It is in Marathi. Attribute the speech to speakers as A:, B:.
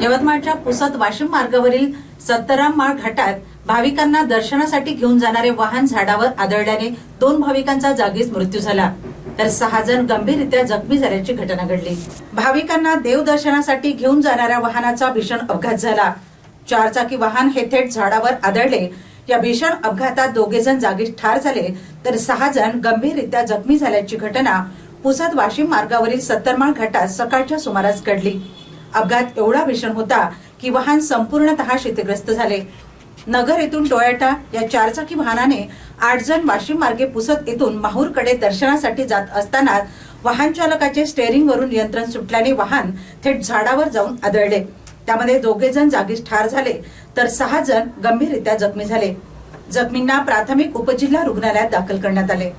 A: यवतमाळच्या पुसद वाशिम मार्गावरील सत्तराम माळ घाटात भाविकांना दर्शनासाठी घेऊन जाणारे वाहन झाडावर आदळल्याने दोन भाविकांचा जागीच मृत्यू झाला. तर सहा जण गंभीररित्या जखमी झाल्याची घटना घडली. भाविकांना देवदर्शनासाठी घेऊन जाणाऱ्या वाहनाचा भीषण अपघात झाला. चारचाकी वाहन हे थेट झाडावर आदळले. या भीषण अपघातात दोघे जण जागीच ठार झाले. तर सहा जण गंभीररित्या जखमी झाल्याची घटना पुसद वाशिम मार्गावरील सत्तरमाळ घाटात सकाळच्या सुमारास घडली. अपघात एवढा भीषण होता की वाहन संपूर्णतः क्षतिग्रस्त झाले. नगर येथून टोयाटा या चारचाकी वाहनाने आठ जण वाशिम मार्गे पुसत येथून माहूरकडे दर्शनासाठी जात असताना वाहन चालकाचे स्टेअरिंग वरून नियंत्रण सुटल्याने वाहन थेट झाडावर जाऊन आदळले. त्यामध्ये दोघे जण जागीच ठार झाले तर सहा जण गंभीररित्या जखमी झाले. जखमींना प्राथमिक उपजिल्हा रुग्णालयात दाखल करण्यात आले.